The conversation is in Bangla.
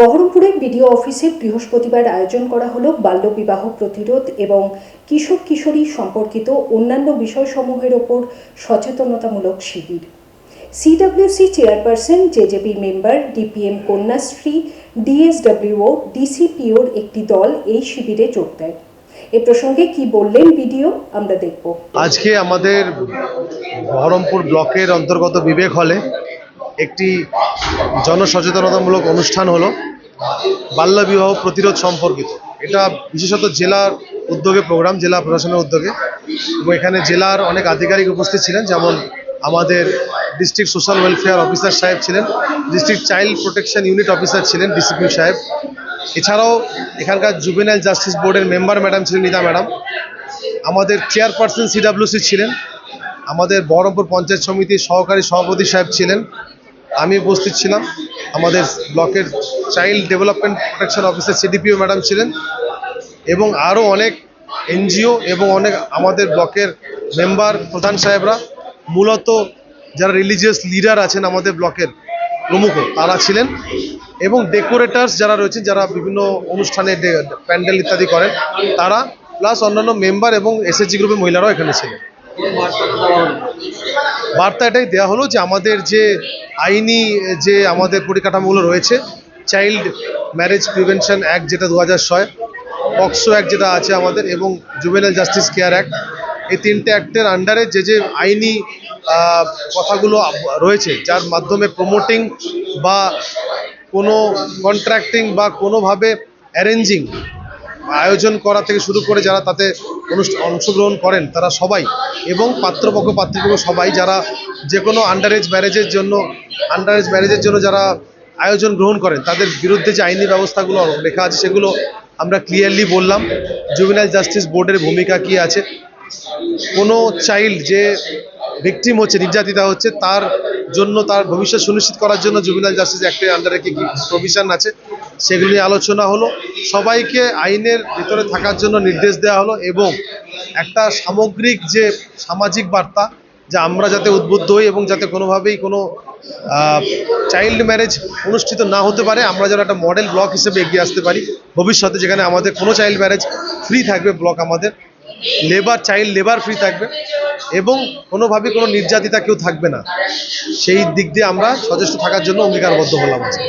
বহরমপুরের বিডিও অফিসে বৃহস্পতিবার আয়োজন করা হলো বাল্যবিবাহ প্রতিরোধ এবং কিশোর কিশোরী সম্পর্কিত অন্যান্য বিষয়সমূহের ওপর সচেতনতামূলক শিবির। CWC chairperson JJP member DPM Kanyashree DSWO ডিসিপিওর একটি দল এই শিবিরে যোগ দেয়। এ প্রসঙ্গে কি বললেন বিডিও, আমরা দেখব। আজকে আমাদের বহরমপুর ব্লকের অন্তর্গত বিবেক হলে একটি জনসচেতনতামূলক অনুষ্ঠান হলো বাল্যবিবাহ প্রতিরোধ সম্পর্কিত। এটা বিশেষত জেলার উদ্যোগে প্রোগ্রাম জেলা প্রশাসনের উদ্যোগে। এবং এখানে জেলার অনেক আধিকারিক উপস্থিত ছিলেন, যেমন আমাদের ডিস্ট্রিক্ট সোশ্যাল ওয়েলফেয়ার অফিসার সাহেব ছিলেন district child protection unit officer ছিলেন ডিসিপি সাহেব। এছাড়াও এখানকার জুবেনাইল জাস্টিস বোর্ডের মেম্বার ম্যাডাম ছিলেন নিতা ম্যাডাম আমাদের চেয়ারপারসন সিডাব্লিউসি ছিলেন। আমাদের বহরমপুর পঞ্চায়েত সমিতির সহকারী সভাপতি সাহেব ছিলেন। আমি উপস্থিত ছিলাম। আমাদের ব্লকের child development protection officer CDPO madam ছিলেন এবং আরও অনেক এনজিও এবং অনেক আমাদের ব্লকের মেম্বার প্রধান সাহেবরা, মূলত যারা রিলিজিয়াস লিডার আছেন আমাদের ব্লকের প্রমুখ তারা ছিলেন এবং ডেকোরেটার্স যারা রয়েছেন, যারা বিভিন্ন অনুষ্ঠানে প্যান্ডেল ইত্যাদি করেন, তারা প্লাস অন্যান্য মেম্বার এবং এসএসজি গ্রুপের মহিলারাও এখানে ছিলেন। বার্তা এটাই দেওয়া হলো যে আমাদের যে আইনি যে আমাদের পরিকাঠামোগুলো রয়েছে চাইল্ড ম্যারেজ প্রিভেনশন অ্যাক্ট যেটা দু হাজার ছয় পক্সো অ্যাক্ট যেটা আছে আমাদের এবং জুবেনাল জাস্টিস কেয়ার অ্যাক্ট এই তিনটে অ্যাক্টের আন্ডারে যে যে আইনি কথাগুলো রয়েছে, যার মাধ্যমে প্রমোটিং বা কোনো কন্ট্রাক্টিং বা কোনোভাবে অ্যারেঞ্জিং আয়োজন করা থেকে শুরু করে যারা তাতে অনুষ্ঠান অংশগ্রহণ করেন তারা সবাই এবং পাত্রপক্ষ পাত্রপক্ষ সবাই যারা যে কোনো আন্ডারেজ ম্যারেজের জন্য আন্ডারেজ ম্যারেজের জন্য যারা আয়োজন গ্রহণ করেন, তাদের বিরুদ্ধে যে আইনি ব্যবস্থাগুলো লেখা আছে সেগুলো আমরা ক্লিয়ারলি বললাম। জুবিনাইল জাস্টিস বোর্ডের ভূমিকা কি আছে? কোনো চাইল্ড যে ভিকটিম হচ্ছে, নির্যাতিতা হচ্ছে, তার জন্য, তার ভবিষ্যৎ সুনিশ্চিত করার জন্য জুবিনাল জাস্টিস অ্যাক্টের আন্ডারে কি প্রভিশন আছে? সেগুলো আলোচনা হলো। সবাইকে আইনের ভিতরে থাকার জন্য নির্দেশ দেওয়া হলো এবং একটা সামগ্রিক যে সামাজিক বার্তা, যে আমরা যাতে উদ্বুদ্ধ হই এবং যাতে কোনোভাবেই কোনো চাইল্ড ম্যারেজ অনুষ্ঠিত না হতে পারে, আমরা যেন একটা মডেল ব্লক হিসেবে এগিয়ে আসতে পারি। ভবিষ্যতে যেখানে আমাদের কোনো চাইল্ড ম্যারেজ ফ্রি থাকবে ব্লক আমাদের। লেবার চাইল্ড লেবার ফ্রি থাকবে এবং কোনোভাবেই কোনো নির্যাতিতা কেউ থাকবে না। সেই দিক দিয়ে আমরা সচেষ্ট থাকার জন্য অঙ্গীকারবদ্ধ হলাম আজকে।